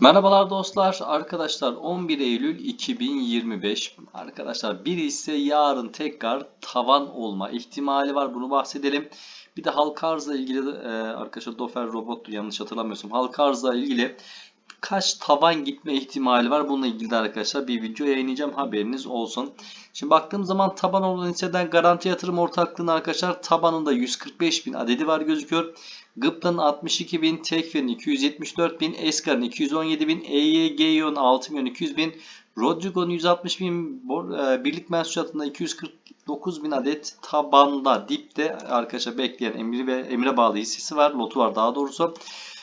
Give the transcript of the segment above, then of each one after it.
Merhabalar dostlar. Arkadaşlar 11 Eylül 2025. Arkadaşlar bir ise yarın tekrar tavan olma ihtimali var. Bunu bahsedelim. Bir de halka arzla ilgili e, arkadaşlar Dofer robottu yanlış hatırlamıyorsam. Halka arzla ilgili kaç tavan gitme ihtimali var. Bununla ilgili de arkadaşlar bir video yayınlayacağım. Haberiniz olsun. Şimdi baktığım zaman taban olan hisseden Garanti Yatırım Ortaklığı'nın arkadaşlar tabanında 145 bin adedi var gözüküyor. Gıpta'nın 62 bin, Tekfir'in 274 bin, Eskar'ın 217 bin, EYGİO'nun 6 milyon 200 bin, Rodrigo'nun 160 bin, e, birlik mensupiyatında 249 bin adet tabanda, dipte arkadaşlar bekleyen Emre ve Emre bağlı hissesi var. Lotu var daha doğrusu.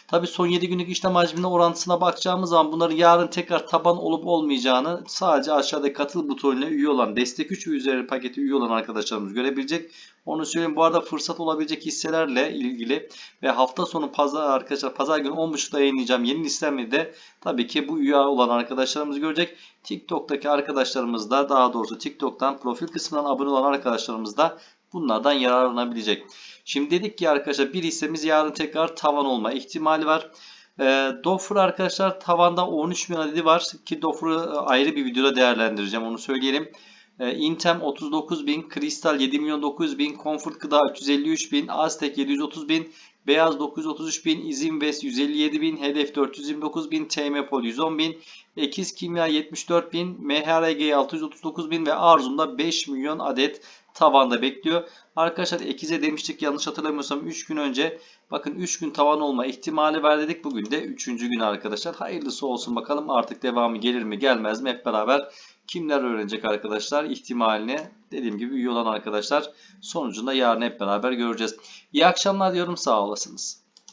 Tabi son 7 günlük işlem hacmine orantısına bakacağımız zaman bunların yarın tekrar taban olup olmayacağını sadece aşağıda katıl butonuyla üye olan destek 3 ve üzeri paketi üye olan arkadaşlarımız görebilecek. Onu söyleyeyim. Bu arada fırsat olabilecek hisselerle ilgili ve hafta sonu pazar arkadaşlar pazar günü 10.30'da yayınlayacağım yeni listemleri de tabii ki bu üye olan arkadaşlarımız görecek. TikTok'taki arkadaşlarımız da daha doğrusu TikTok'tan profil kısmından abone olan arkadaşlarımız da bunlardan yararlanabilecek. Şimdi dedik ki arkadaşlar bir hissemiz yarın tekrar tavan olma ihtimali var. E, Dofur arkadaşlar tavanda 13 bin adedi var ki Dofur'u ayrı bir videoda değerlendireceğim onu söyleyelim. E, Intem 39 bin, Kristal 7 milyon 900 bin, Comfort Gıda 353 bin, Aztek 730 bin, Beyaz 933 bin, Izinvest 157 bin, Hedef 429 bin, TMPol 110 bin, Ekiz Kimya 74 bin, MHRG 639 bin ve Arzum'da 5 milyon adet tavanda bekliyor. Arkadaşlar Ekiz'e demiştik yanlış hatırlamıyorsam 3 gün önce bakın 3 gün tavan olma ihtimali var dedik. Bugün de 3. gün arkadaşlar. Hayırlısı olsun bakalım artık devamı gelir mi gelmez mi hep beraber kimler öğrenecek arkadaşlar ihtimalini dediğim gibi üye olan arkadaşlar sonucunda yarın hep beraber göreceğiz. İyi akşamlar diyorum sağ olasınız.